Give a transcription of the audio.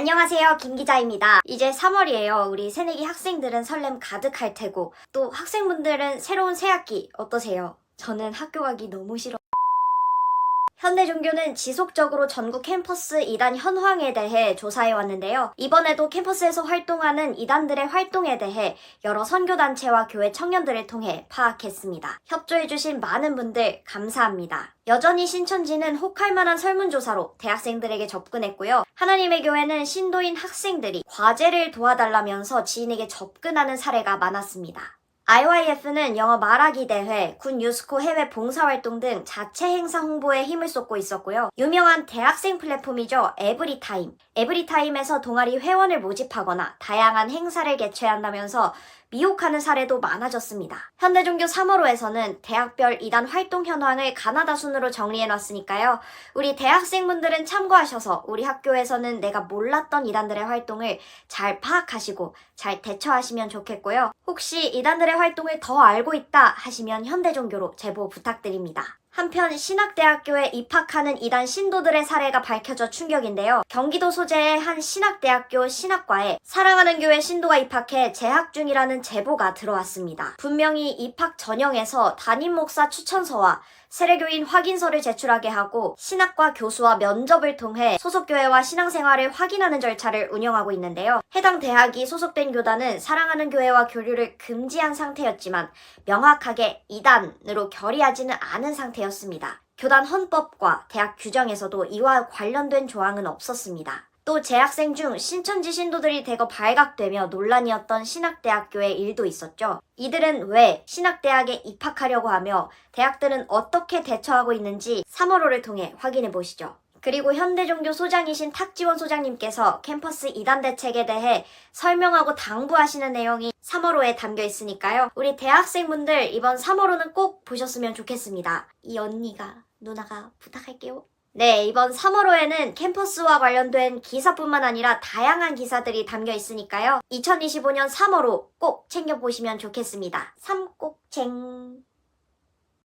안녕하세요. 김 기자입니다. 이제 3월이에요. 우리 새내기 학생들은 설렘 가득할 테고, 또 학생분들은 새로운 새학기 어떠세요? 저는 학교 가기 너무 싫어. 현대 종교는 지속적으로 전국 캠퍼스 이단 현황에 대해 조사해 왔는데요. 이번에도 캠퍼스에서 활동하는 이단들의 활동에 대해 여러 선교단체와 교회 청년들을 통해 파악했습니다. 협조해주신 많은 분들 감사합니다. 여전히 신천지는 혹할 만한 설문조사로 대학생들에게 접근했고요. 하나님의 교회는 신도인 학생들이 과제를 도와달라면서 지인에게 접근하는 사례가 많았습니다. IYF는 영어 말하기 대회, 군 유스코 해외 봉사활동 등 자체 행사 홍보에 힘을 쏟고 있었고요. 유명한 대학생 플랫폼이죠. 에브리타임. 에브리타임에서 동아리 회원을 모집하거나 다양한 행사를 개최한다면서 미혹하는 사례도 많아졌습니다. 현대종교 3월호에서는 대학별 이단 활동 현황을 가나다 순으로 정리해놨으니까요. 우리 대학생분들은 참고하셔서 우리 학교에서는 내가 몰랐던 이단들의 활동을 잘 파악하시고 잘 대처하시면 좋겠고요. 혹시 이단들의 활동을 더 알고 있다 하시면 현대종교로 제보 부탁드립니다. 한편 신학대학교에 입학하는 이단 신도들의 사례가 밝혀져 충격인데요. 경기도 소재의 한 신학대학교 신학과에 사랑하는 교회 신도가 입학해 재학 중이라는 제보가 들어왔습니다. 분명히 입학 전형에서 담임 목사 추천서와 세례교인 확인서를 제출하게 하고 신학과 교수와 면접을 통해 소속교회와 신앙생활을 확인하는 절차를 운영하고 있는데요. 해당 대학이 소속된 교단은 사랑하는 교회와 교류를 금지한 상태였지만 명확하게 이단으로 결의하지는 않은 상태 였습니다. 교단 헌법과 대학 규정에서도 이와 관련된 조항은 없었습니다. 또 재학생 중 신천지 신도들이 대거 발각되며 논란이었던 신학대학교의 일도 있었죠. 이들은 왜 신학대학에 입학하려고 하며 대학들은 어떻게 대처하고 있는지 3월호를 통해 확인해 보시죠. 그리고 현대종교 소장이신 탁지원 소장님께서 캠퍼스 이단 대책에 대해 설명하고 당부하시는 내용이 3월호에 담겨 있으니까요. 우리 대학생분들 이번 3월호는 꼭 보셨으면 좋겠습니다. 이 언니가, 누나가 부탁할게요. 네, 이번 3월호에는 캠퍼스와 관련된 기사뿐만 아니라 다양한 기사들이 담겨 있으니까요. 2025년 3월호 꼭 챙겨보시면 좋겠습니다. 삼꼭챙.